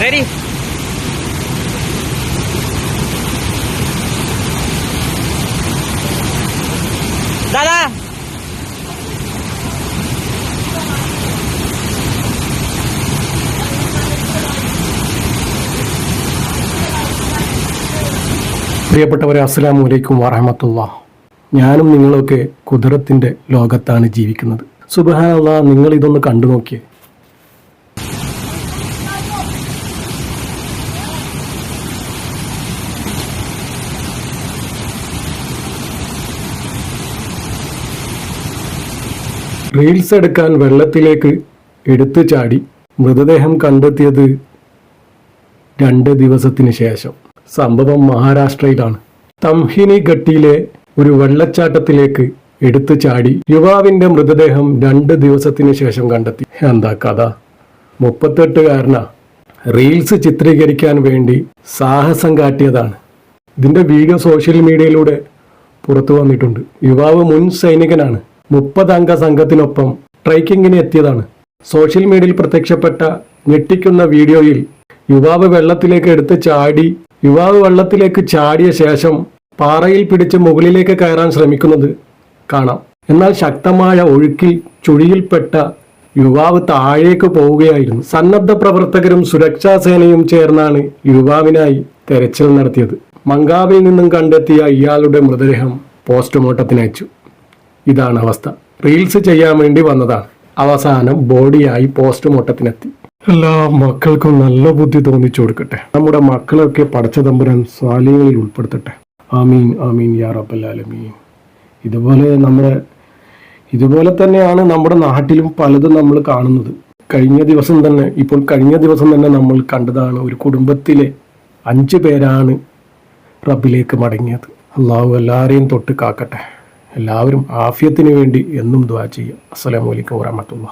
Ready Dada! പ്രിയപ്പെട്ടവരെ അസ്സലാമു അലൈക്കും വാഹമത്തുള്ള ഞാനും നിങ്ങളൊക്കെ കുതിരത്തിന്റെ ലോകത്താണ് ജീവിക്കുന്നത്. സുബഹാനുള്ള നിങ്ങൾ ഇതൊന്ന് കണ്ടു നോക്കിയേ റീൽസ് എടുക്കാൻ വെള്ളത്തിലേക്ക് എടുത്തു ചാടി മൃതദേഹം കണ്ടെത്തിയത് രണ്ട് ദിവസത്തിന് ശേഷം. സംഭവം മഹാരാഷ്ട്രയിലാണ്. തംഹിനി ഘട്ടിയിലെ ഒരു വെള്ളച്ചാട്ടത്തിലേക്ക് എടുത്തു ചാടി യുവാവിന്റെ മൃതദേഹം രണ്ട് ദിവസത്തിന് ശേഷം കണ്ടെത്തി. എന്താ കഥ? മുപ്പത്തെട്ടുകാരനാ. റീൽസ് ചിത്രീകരിക്കാൻ വേണ്ടി സാഹസം കാട്ടിയതാണ്. ഇതിന്റെ വീഡിയോ സോഷ്യൽ മീഡിയയിലൂടെ പുറത്തു വന്നിട്ടുണ്ട്. യുവാവ് മുൻ സൈനികനാണ്. മുപ്പതംഗ സംഘത്തിനൊപ്പം ട്രൈക്കിങ്ങിന് എത്തിയതാണ്. സോഷ്യൽ മീഡിയയിൽ പ്രത്യക്ഷപ്പെട്ട ഞെട്ടിക്കുന്ന വീഡിയോയിൽ യുവാവ് വെള്ളത്തിലേക്ക് എടുത്ത് ചാടി യുവാവ് വെള്ളത്തിലേക്ക് ചാടിയ ശേഷം പാറയിൽ പിടിച്ച് മുകളിലേക്ക് കയറാൻ ശ്രമിക്കുന്നത് കാണാം. എന്നാൽ ശക്തമായ ഒഴുക്കിൽ ചുഴിയിൽപ്പെട്ട യുവാവ് താഴേക്ക് പോവുകയായിരുന്നു. സന്നദ്ധ പ്രവർത്തകരും സുരക്ഷാ സേനയും ചേർന്നാണ് യുവാവിനായി തെരച്ചിൽ നടത്തിയത്. മങ്കാവിൽ നിന്നും കണ്ടെത്തിയ ഇയാളുടെ മൃതദേഹം പോസ്റ്റ്മോർട്ടത്തിന് അയച്ചു. ഇതാണ് അവസ്ഥ. റീൽസ് ചെയ്യാൻ വേണ്ടി വന്നതാണ്. അവസാനം ബോഡിയായി പോസ്റ്റ്മോർട്ടത്തിനെത്തി എല്ലാ മക്കൾക്കും നല്ല ബുദ്ധി തോന്നിച്ചു കൊടുക്കട്ടെ. നമ്മുടെ മക്കളൊക്കെ പടച്ച തമ്പുരാൻ സ്വാലികളിൽ ഉൾപ്പെടുത്തട്ടെ. ആമീൻ ആമീൻ യാ റബ്ബല്ലാലമീൻ ഇതുപോലെ നമ്മുടെ ഇതുപോലെ തന്നെയാണ് നമ്മുടെ നാട്ടിലും പലതും നമ്മൾ കാണുന്നത്. കഴിഞ്ഞ ദിവസം തന്നെ ഇപ്പോൾ കഴിഞ്ഞ ദിവസം തന്നെ നമ്മൾ കണ്ടതാണ് ഒരു കുടുംബത്തിലെ അഞ്ച് പേരാണ് റബ്ബിലേക്ക് മടങ്ങിയത്. അള്ളാഹു എല്ലാവരെയും തൊട്ട് കാക്കട്ടെ. എല്ലാവരും ആഫിയത്തിന് വേണ്ടി എന്നും ദ്വാ ചെയ്യുക അസ്സലാമലൈക്കും വറഹമത്തുള്ള